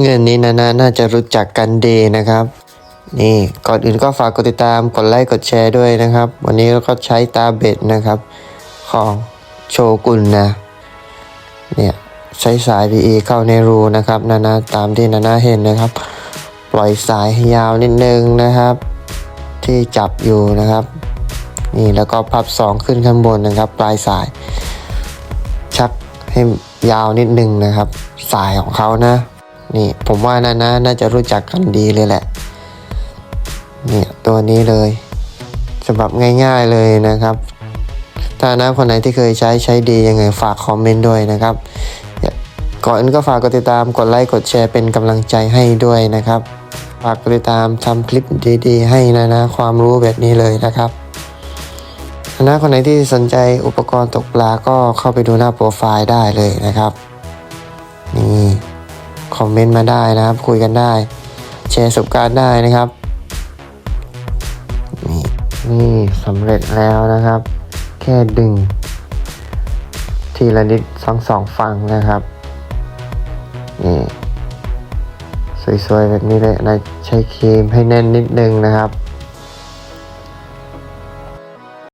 เงินนี้นะนะน่าจะรู้จักกันดีนะครับ นี่ก่อนอื่นก็ฝากกดติดตามกดไลค์กดแชร์ด้วยนะครับ วันนี้เราก็ใช้ตาเบ็ดนะครับ ของโชกุนนะเนี่ยใช้สาย PE เข้าในรูนะครับนานาตามที่นานาเห็นนะครับ ปล่อยสายยาวนิดนึงนะครับ ที่จับอยู่นะครับ นี่แล้วก็พับสองขึ้นข้างบนนะครับ ปลายสาย ชักให้ยาวนิดนึงนะครับ สายของเขานะ นี่ผมว่านานาน่าจะรู้จักกันดีเลยแหละเนี่ยตัวนี้เลยฉบับง่ายๆเลยนะครับ ถ้านะคนไหนที่เคยใช้ใช้ดียังไงฝากคอมเมนต์ด้วยนะครับก่อนอื่นก็ฝากกดติดตามกดไลค์กดแชร์เป็นกำลังใจให้ด้วยนะครับ ฝากกดติดตามทำคลิปดีๆ ให้นะนะความรู้แบบนี้เลยนะครับนะคนไหนที่สนใจอุปกรณ์ตกปลาก็เข้าไปดูหน้าโปรไฟล์ได้เลยนะครับ นี่ คอมเมนต์มาได้นะครับ คุยกันได้ แชร์ประสบการณ์ได้นะครับ นี่นี่สำเร็จแล้วนะครับ แค่ดึง ทีละนิดสองสองฝั่งนะครับนี่สวยๆแบบนี้เลยนะใช้ครีมให้แน่นนิดนึงนะครับ